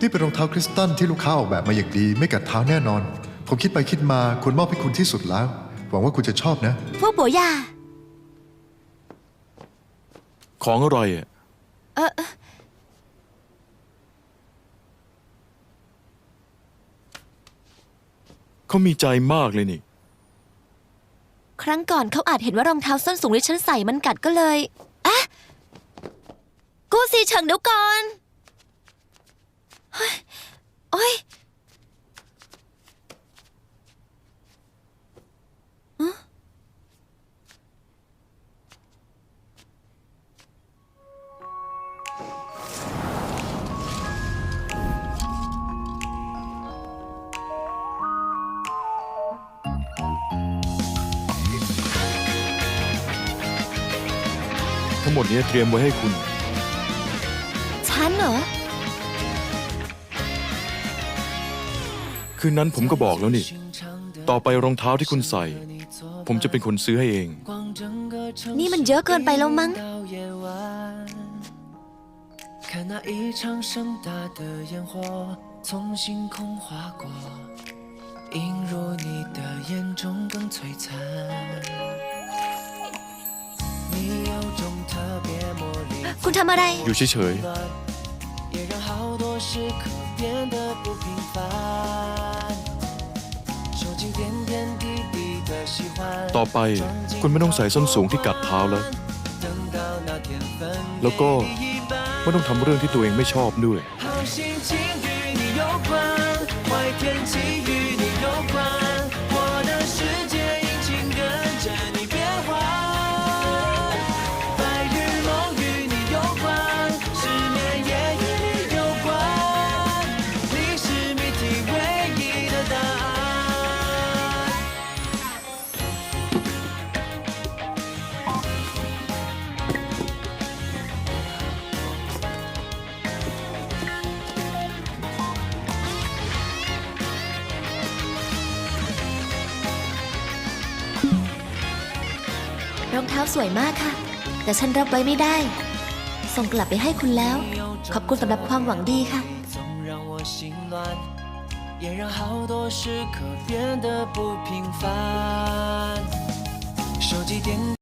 นี่เป็นรองเท้าคริสตัลที่ลูกค้าออกแบบมาอย่างดี ไม่กัดเท้าแน่นอน ผมคิดไปคิดมาควรมอบให้คุณที่สุดแล้ว หวังว่าคุณจะชอบนะ พวกโบยาของอร่อยอะเออเออเขามีใจมากเลยนี่ ครั้งก่อนเขาอาจเห็นว่ารองเท้าส้นสูงที่ฉันใส่มันกัดก็เลยอะกู้ซีเฉิงเดี๋ยวก่อนทั้งหมดเนี้ยเตรียมไว้ให้คุณ ฉันเหรอ คืนนั้นผมก็บอกแล้วนี่ ต่อไปรองเท้าที่คุณใส่ ผมจะเป็นคนซื้อให้เอง นี่มันเยอะเกินไปแล้วมั้ง 看那一场盛大的烟火从星空划过，映入你的 คุณทำอะไร อยู่เฉยๆ ต่อไปคุณไม่ต้องใส่ส้นสูงที่กัดเท้าแล้ว แล้วก็ไม่ต้องทำเรื่องที่ตัวเองไม่ชอบด้วย รองเท้าสวยมากค่ะ แต่ฉันรับไว้ไม่ได้ ส่งกลับไปให้คุณแล้ว ขอบคุณสำหรับความหวังดีค่ะ 总让我心乱，也让好多时刻变得不平凡。收集点。